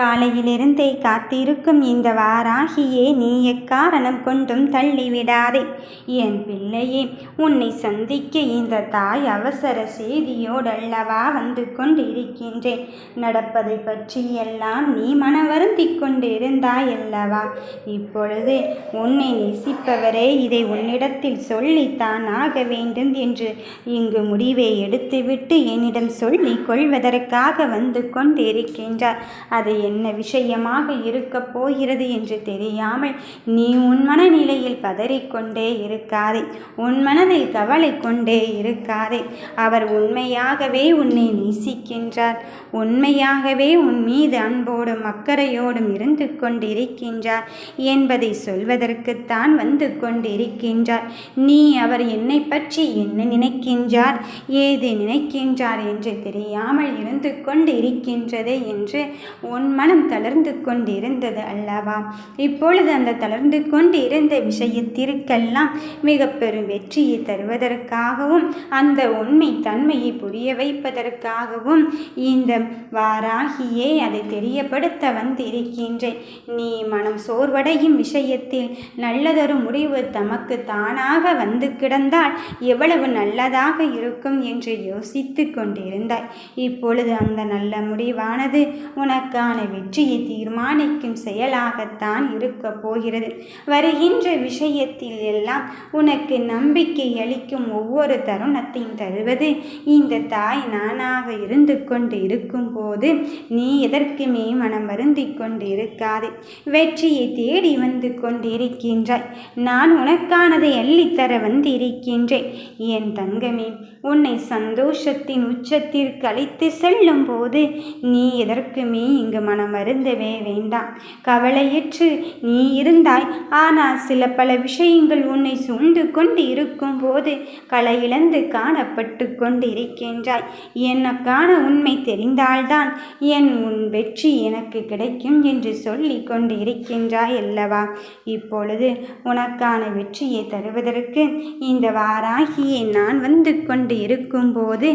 காலையிலிருந்தே காத்திருக்கும் இந்த வாராகியே நீ எக்காரணம் கொண்டும் தள்ளிவிடாதே. என் பிள்ளையே உன்னை சந்திக்க இந்த தாய் அவசர செய்தியோடல்லவா வந்து கொண்டிருக்கின்றேன். நடப்பதை பற்றி எல்லாம் நீ மனவருந்தி கொண்டிருந்தாயல்லவா? இப்பொழுது உன்னை நேசிப்பவரே இதை உன்னிடத்தில் சொல்லித்தான் ஆக வேண்டும் என்று. இங்கு முடிவை எடுத்துவிட்டு என்னிடம் சொல்லிக் கொள்வதற்காக வந்து கொண்டிருக்கின்றார். அதை என்ன விஷயமாக இருக்கப் போகிறது என்று தெரியாமல் நீ உன் மனநிலையில் பதறிக்கொண்டே இருக்காதே. உன் மனதில் கவலை கொண்டே இருக்காதே. அவர் உண்மையாகவே உன்னை நேசிக்கின்றார். உண்மையாகவே உன் மீது அன்போடும் அக்கறையோடும் இருந்து கொண்டிருக்கின்றார். என்பதை சொல்வதற்குத்தான் வந்து கொண்டிருக்கின்றார். நீ அவர் என்னை பற்றி என்ன நினைக்கின்றார்? ஏது நினைக்கின்றார் என்று தெரியாமல் இருந்து கொண்டிருக்கின்றது என்று உன் மனம் தளர்ந்து கொண்டிருந்தது அல்லவா? இப்பொழுது அந்த தளர்ந்து கொண்டிருந்த விஷயத்திற்கெல்லாம் மிக பெரும் வெற்றியை தருவதற்காகவும் அந்த உண்மை தன்மையை புரிய வைப்பதற்காகவும் இந்த வாராகியே அதை தெரியப்படுத்த வந்திருக்கின்றேன். நீ மனம் சோர்வடையும் விஷயத்தில் நல்லதொரு முடிவு தமக்கு தானாக வந்து கிடந்தால் எவ்வளவு நல்லதாக இருக்கும் என்று யோசித்து கொண்டிருந்தாய். இப்பொழுது அந்த நல்ல முடிவானது உனக்கான வெற்றியை தீர்மானிக்கும் செயலாகத்தான் இருக்க போகிறது. வருகின்ற விஷயத்தில் எல்லாம் உனக்கு நம்பிக்கை அளிக்கும் ஒவ்வொரு தருணத்தையும் தருவது இந்த தாய் நானாக இருந்து கொண்டு இருக்கும்போது நீ எதற்குமே மனம் வருந்தி கொண்டு இருக்காது வெற்றியை தேடி வந்து கொண்டிருக்கின்றாய். நான் உனக்கானதை அள்ளித்தர வந்திருக்கின்றேன். என் தங்கமே உன்னை சந்தோஷத்தின் உச்சத்திற்கு அழைத்து செல்லும் போது நீ எதற்குமே இங்கு மனம் வருந்தவே வேண்டாம். கவலையற்று நீ இருந்தாய். ஆனால் சில பல விஷயங்கள் உன்னை சூழ்ந்து கொண்டு இருக்கும் போது களை இழந்து காணப்பட்டு கொண்டு இருக்கின்றாய் எனக்கான உண்மை தெரிந்தால்தான் என் உன் வெற்றி எனக்கு கிடைக்கும் என்று சொல்லி கொண்டு இருக்கின்றாய் அல்லவா? இப்பொழுது உனக்கான வெற்றியை தருவதற்கு இந்த வாராகியை நான் வந்து கொண்டு இருக்கும்போது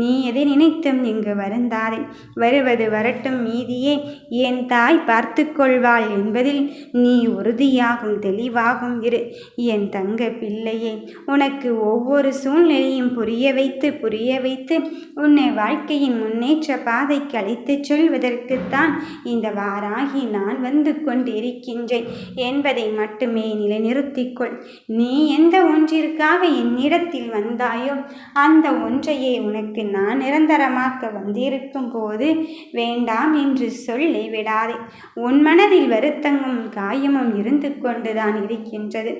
நீ எதை நினைத்தும் இங்கு வருந்தாதே. வருவது வரட்டும் மீதியே என் தாய் பார்த்து கொள்வாள் என்பதில் நீ உறுதியாகும் தெளிவாகும் இரு. என் தங்க பிள்ளையே உனக்கு ஒவ்வொரு சூழ்நிலையும் புரிய வைத்து புரிய வைத்து உன்னை வாழ்க்கையின் முன்னேற்ற பாதைக்கு அழைத்துச் சொல்வதற்குத்தான் இந்த வாராகி நான் வந்து கொண்டிருக்கின்றேன் என்பதை மட்டுமே நிலைநிறுத்திக்கொள். நீ எந்த ஒன்றிற்காக என்னிடத்தில் வந்தாயோ அந்த ஒன்றையே உனக்கு நான் நிரந்தரமாக்க வந்திருக்கும் போது வேண்டாம் என்று சொல்லி விடாதே. உன் மனதில் வருத்தமும் காயமும் இருந்து கொண்டுதான் இருக்கின்றது.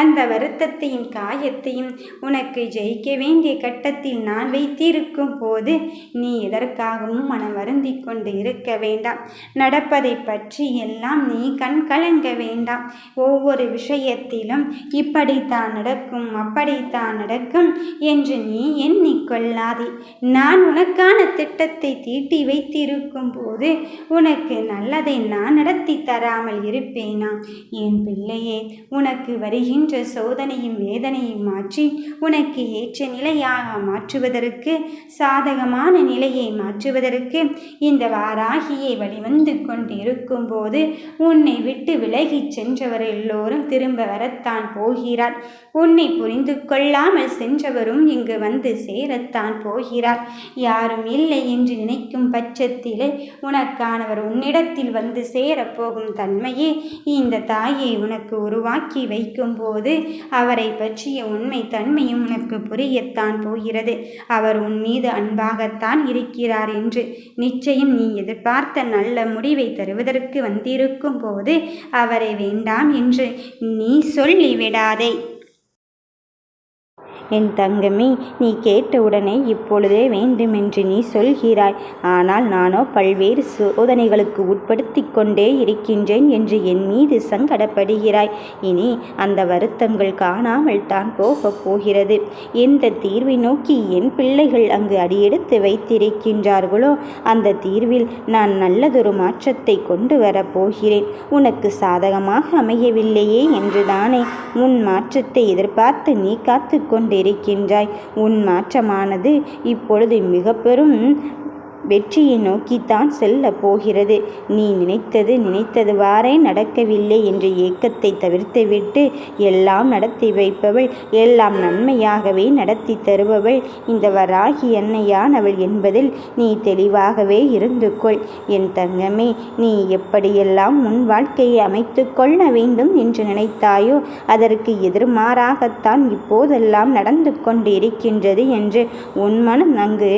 அந்த வருத்தத்தையும் காயத்தையும் உனக்கு ஜெயிக்க வேண்டிய கட்டத்தில் நான் வைத்திருக்கும் போது நீ எதற்காகவும் மனம் வருந்தி கொண்டு இருக்க வேண்டாம். நடப்பதை பற்றி எல்லாம் நீ கண் கலங்க வேண்டாம். ஒவ்வொரு விஷயத்திலும் இப்படித்தான் நடக்கும் அப்படித்தான் நடக்கும் என்று நீ எண்ணிக்கொள்ளாதே நான் உனக்கான திட்டத்தை தீட்டி வைத்திருக்கும் போது உனக்கு நல்லதை நான் நடத்தி தராமல் இருப்பேனா? என் பிள்ளையே உனக்கு வருகின்ற சோதனையும் வேதனையும் மாற்றி உனக்கு ஏற்ற நிலையாக மாற்றுவதற்கு சாதகமான நிலையை மாற்றுவதற்கு இந்த வாராகியை வழிவந்து கொண்டிருக்கும் போது உன்னை விட்டு விலகிச் சென்றவர் எல்லோரும் திரும்ப வரத்தான் போகிறார். உன்னை புரிந்து கொள்ளாமல் சென்றவரும் இங்கு வந்து சேரத்தான் போகிறார். யாரும் இல்லை என்று நினைக்கும் பட்சத்திலே உனக்கான அவர் உன்னிடத்தில் வந்து சேரப்போகும் தன்மையே இந்த தாயை உனக்கு உருவாக்கி வைக்கும்போது அவரை பற்றிய உண்மை தன்மையும் உனக்கு புரியத்தான் போகிறது. அவர் உன் மீது அன்பாகத்தான் இருக்கிறார் என்று நிச்சயம் நீ எதிர்பார்த்த நல்ல முடிவை தருவதற்கு வந்திருக்கும் போது அவரை வேண்டாம் என்று நீ சொல்லிவிடாதே. என் தங்கமே நீ கேட்டவுடனே இப்பொழுதே வேண்டுமென்று நீ சொல்கிறாய். ஆனால் நானோ பல்வேறு சோதனைகளுக்கு உட்படுத்தி கொண்டே இருக்கின்றேன் என்று என் மீது சங்கடப்படுகிறாய். இனி அந்த வருத்தங்கள் காணாமல் தான் போகப் போகிறது. எந்த தீர்வை நோக்கி என் பிள்ளைகள் அங்கு அடியெடுத்து வைத்திருக்கின்றார்களோ அந்த தீர்வில் நான் நல்லதொரு மாற்றத்தை கொண்டு வரப் போகிறேன். உனக்கு சாதகமாக அமையவில்லையே என்று தானே உன் மாற்றத்தை எதிர்பார்த்து நீ காத்து கொண்டே இருக்கின்றாய். உன் மாற்றமானது இப்பொழுது மிக பெரும் வெற்றியை நோக்கித்தான் செல்லப் போகிறது. நீ நினைத்தது நினைத்தது வாரே நடக்கவில்லை என்ற ஏக்கத்தை தவிர்த்துவிட்டு எல்லாம் நடத்தி வைப்பவள் எல்லாம் நன்மையாகவே நடத்தி தருபவள். இந்த வராகி அன்னையானவள் என்பதில் நீ தெளிவாகவே இருந்து கொள் என் தங்கமே நீ எப்படியெல்லாம் உன் வாழ்க்கையை அமைத்து கொள்ள வேண்டும் என்று நினைத்தாயோ அதற்கு எதிர்மாறாகத்தான் இப்போதெல்லாம் நடந்து கொண்டு இருக்கின்றது என்று உன் மனம் அங்கு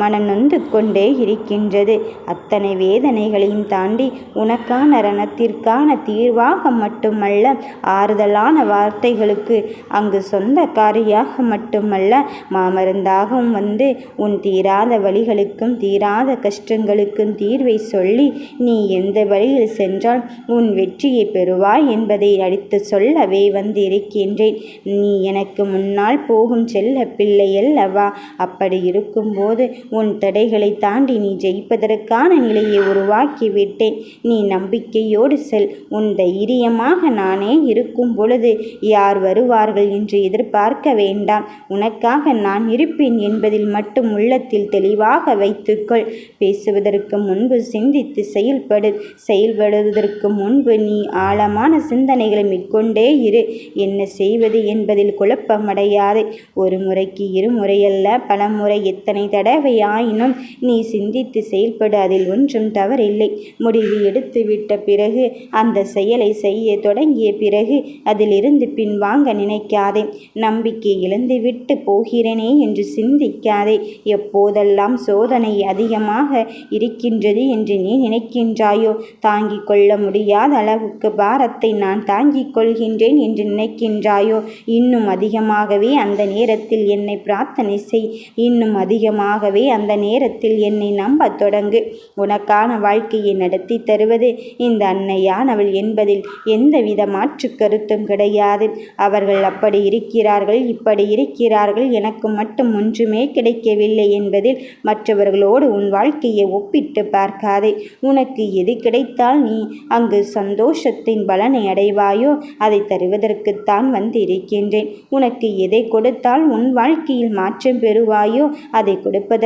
மனநொந்து கொண்டே இருக்கின்றது. அத்தனை வேதனைகளையும் தாண்டி உனக்கான ரணத்திற்கான தீர்வாக மட்டுமல்ல ஆறுதலான வார்த்தைகளுக்கு அங்கு சொந்தக்காரியாக மட்டுமல்ல மாமருந்தாகவும் வந்து உன் தீராத வழிகளுக்கும் தீராத கஷ்டங்களுக்கும் தீர்வை சொல்லி நீ எந்த வழியில் சென்றால் உன் வெற்றியை பெறுவாய் என்பதை அடித்து சொல்லவே வந்திருக்கின்றேன். நீ எனக்கு முன்னால் போகும் செல்ல பிள்ளை அல்லவா? அப்படி இருக்கும்போது உன் தடைகளை தாண்டி நீ ஜெயிப்பதற்கான நிலையை உருவாக்கி விட்டேன் நீ நம்பிக்கையோடு செல். உன் தைரியமாக நானே இருக்கும் பொழுது யார் வருவார்கள் என்று எதிர்பார்க்க வேண்டாம். உனக்காக நான் இருப்பேன் என்பதில் மட்டும் உள்ளத்தில் தெளிவாக வைத்துக்கொள். பேசுவதற்கு முன்பு சிந்தித்து செயல்படு. செயல்படுவதற்கு முன்பு நீ ஆழமான சிந்தனைகளை மேற்கொண்டே இரு. என்ன செய்வது என்பதில் குழப்பமடையாதே. ஒரு முறைக்கு இருமுறையல்ல பல முறை எத்தனை தடவை ஆயினும் நீ சிந்தித்து செயல்படு அதில் ஒன்றும் தவறில்லை. முடிவு எடுத்துவிட்ட பிறகு அந்த செயலை செய்ய தொடங்கிய பிறகு அதிலிருந்து பின்வாங்க நினைக்காதே. நம்பிக்கை இழந்துவிட்டு போகிறேனே என்று சிந்திக்காதே. எப்போதெல்லாம் சோதனை அதிகமாக இருக்கின்றது என்று நீ நினைக்கின்றாயோ? தாங்கிக் கொள்ள முடியாத அளவுக்கு பாரத்தை நான் தாங்கிக் கொள்கின்றேன் என்று நினைக்கின்றாயோ? இன்னும் அதிகமாகவே அந்த நேரத்தில் என்னை பிரார்த்தனை செய். இன்னும் அதிகமாகவே அந்த நேரத்தில் என்னை நம்பத் தொடங்கு. உனக்கான வாழ்க்கையை நடத்தி தருவது இந்த அன்னையானவள் என்பதில் எந்தவித மாற்று கருத்தும் கிடையாது. அவர்கள் அப்படி இருக்கிறார்கள் இப்படி இருக்கிறார்கள் எனக்கு மட்டும் ஒன்றுமே கிடைக்கவில்லை என்பதில் மற்றவர்களோடு உன் வாழ்க்கையை ஒப்பிட்டு பார்க்காதே. உனக்கு எது கிடைத்தால் நீ அங்கு சந்தோஷத்தின் பலனை அடைவாயோ அதை தருவதற்குத்தான் வந்திருக்கின்றேன். உனக்கு எதை கொடுத்தால் உன் வாழ்க்கையில் மாற்றம் பெறுவாயோ அதை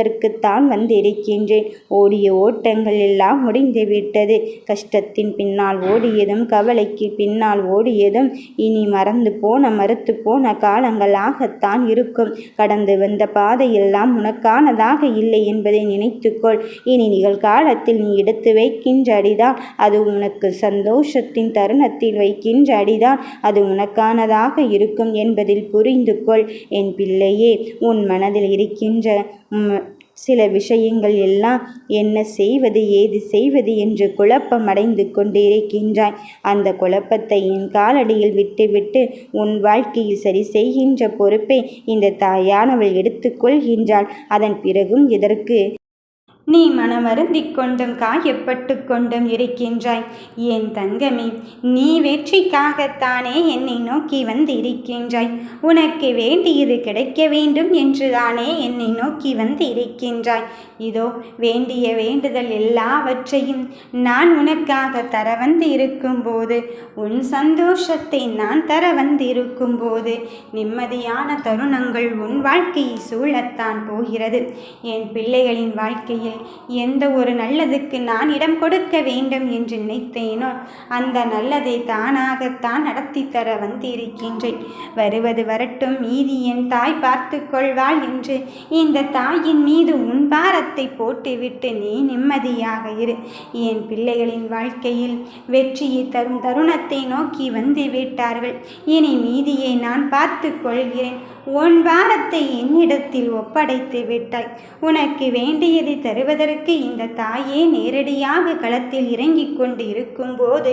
கொடுப்பதற்குத்தான் வந்திருக்கின்றேன். ஓடிய ஓட்டங்கள் எல்லாம் முடிந்துவிட்டது. கஷ்டத்தின் பின்னால் ஓடியதும் கவலைக்கு பின்னால் ஓடியதும் இனி மறந்து போன மறுத்து போன காலங்களாகத்தான் இருக்கும். கடந்து வந்த பாதையெல்லாம் உனக்கானதாக இல்லை என்பதை நினைத்துக்கொள். இனி நிகழ்காலத்தில் நீ எடுத்து வைக்கின்ற அடிதான். அது உனக்கு சந்தோஷத்தின் தருணத்தில் வைக்கின்ற அடிதான். அது உனக்கானதாக இருக்கும் என்பதில் புரிந்து கொள் என் பிள்ளையே உன் மனதில் இருக்கின்ற சில விஷயங்கள் எல்லாம் என்ன செய்வது ஏது செய்வது என்று குழப்பம் அடைந்து கொண்டிருக்கின்றாய் அந்த குழப்பத்தை என் காலடியில் விட்டுவிட்டு உன் வாழ்க்கையில் சரி செய்கின்ற பொறுப்பை இந்த தாயானவள் எடுத்துக்கொள்கின்றாள் அதன் பிறகும் எதற்கு? நீ மனமருந்திக் கொண்டும் காயப்பட்டு கொண்டும் இருக்கின்றாய். என் தங்கமே நீ வெற்றிக்காகத்தானே என்னை நோக்கி வந்து இருக்கின்றாய் உனக்கு வேண்டியது கிடைக்க வேண்டும் என்றுதானே என்னை நோக்கி வந்து இருக்கின்றாய் இதோ வேண்டிய வேண்டுதல் எல்லாவற்றையும் நான் உனக்காக தர வந்து இருக்கும்போது உன் சந்தோஷத்தை நான் தர வந்து இருக்கும்போது நிம்மதியான தருணங்கள் உன் வாழ்க்கையை சூழத்தான் போகிறது. என் பிள்ளைகளின் வாழ்க்கையில் எந்த ஒரு நல்லதுக்கு நான் இடம் கொடுக்க வேண்டும் என்று நினைத்தேனோ அந்த நல்லதை தானாகத்தான் நடத்தி தர வந்திருக்கின்றேன். வருவது வரட்டும் மீதி என் தாய் பார்த்து கொள்வாள் என்று இந்த தாயின் மீது உன் பாரத்தை போட்டுவிட்டு நீ நிம்மதியாக இரு. என் பிள்ளைகளின் வாழ்க்கையில் வெற்றியை தரும் தருணத்தை நோக்கி வந்து விட்டார்கள். இனி மீதியை நான் பார்த்து கொள்கிறேன். உன் பாரத்தை என்னிடத்தில் ஒப்படைத்து விட்டாய். உனக்கு வேண்டியதை தருவதற்கு இந்த தாயே நேரடியாக களத்தில் இறங்கிக் கொண்டு இருக்கும்போது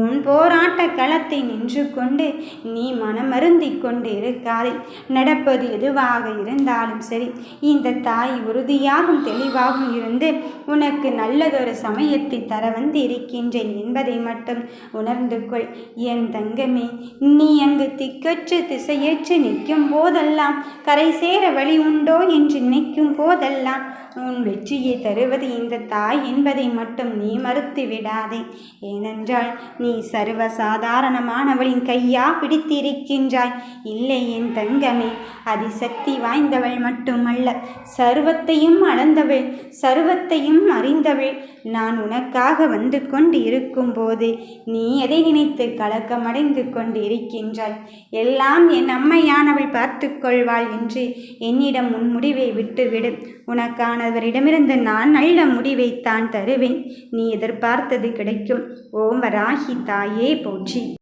உன் போராட்ட களத்தை நின்று கொண்டு நீ மனமருந்திக் கொண்டு இருக்காதே நடப்பது எதுவாக இருந்தாலும் சரி இந்த தாய் உறுதியாகவும் தெளிவாகவும் இருந்து உனக்கு நல்லதொரு சமயத்தை தர வந்து இருக்கின்றேன் என்பதை மட்டும் உணர்ந்து கொள். என் தங்கமே நீ அங்கு திக்கற்று திசையற்று நிற்கும் போது போதெல்லாம்? கரை சேர வழி உண்டோ என்று நினைக்கும் போதெல்லாம்? உன் வெற்றியை தருவது இந்த தாய் என்பதை மட்டும் நீ மறுத்து விடாதே. ஏனென்றால் நீ சர்வ சாதாரணமானவளின் கையா பிடித்திருக்கின்றாய். இல்லை என் தங்கமே அதிசக்தி வாய்ந்தவள் மட்டுமல்ல சர்வத்தையும் அளந்தவள் சர்வத்தையும் அறிந்தவள். நான் உனக்காக வந்து கொண்டு இருக்கும்போது நீ எதை நினைத்து கலக்கமடைந்து கொண்டு இருக்கின்றாய் எல்லாம் என் அம்மையானவள் பார்த்து கொள்வாள் என்று என்னிடம் உன் முடிவை விட்டுவிடு. உனக்கானவரிடமிருந்து நான் நல்ல முடிவைத்தான் தருவேன். நீ எதிர்பார்த்தது கிடைக்கும். ஓம் வராகி தாயே போற்றி.